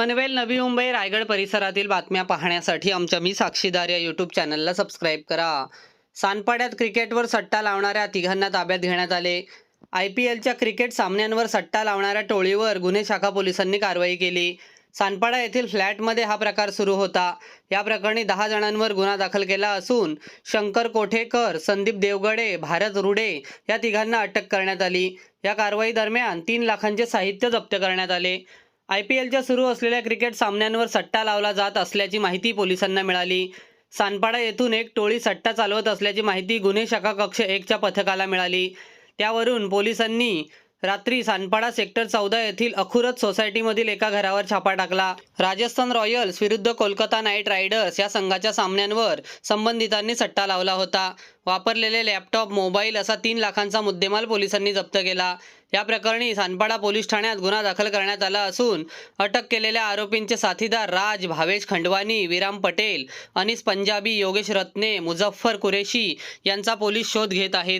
पनवेल नवी मुंबई रायगड परिसरातील बातम्या पाहण्यासाठी आमच्या मी साक्षीदार या यूट्यूब चॅनलला सबस्क्राईब करा. सानपाड्यात क्रिकेटवर सट्टा लावणाऱ्या तिघांना ताब्यात घेण्यात आले. आय पी एलच्या क्रिकेट सामन्यांवर सट्टा लावणाऱ्या टोळीवर गुन्हे शाखा पोलिसांनी कारवाई केली. सानपाडा येथील फ्लॅटमध्ये हा प्रकार सुरू होता. या प्रकरणी दहा जणांवर गुन्हा दाखल केला असून शंकर कोठेकर संदीप देवगडे भारत रुडे या तिघांना अटक करण्यात आली. या कारवाई दरम्यान तीन लाखांचे साहित्य जप्त करण्यात आले. आय पी एलच्या सुरू असलेल्या क्रिकेट सामन्यांवर सट्टा लावला जात असल्याची माहिती पोलिसांना मिळाली. सानपाडा येथून एक टोळी सट्टा चालवत असल्याची माहिती गुन्हे शाखा कक्ष एकच्या पथकाला मिळाली. त्यावरून पोलिसांनी रात्री सानपाडा सेक्टर चौदा येथील अखुरत सोसायटीमधील एका घरावर छापा टाकला. राजस्थान रॉयल्स विरुद्ध कोलकाता नाईट रायडर्स या संघाच्या सामन्यांवर संबंधितांनी सट्टा लावला होता. वापरलेले लॅपटॉप मोबाईल असा तीन लाखांचा मुद्देमाल पोलिसांनी जप्त केला. या प्रकरणी सानपाडा पोलीस ठाण्यात गुन्हा दाखल करण्यात आला असून अटक केलेल्या आरोपींचे साथीदार राज भावेश खंडवानी विराम पटेल अनिस पंजाबी योगेश रत्ने मुझफ्फर कुरेशी यांचा पोलीस शोध घेत आहेत.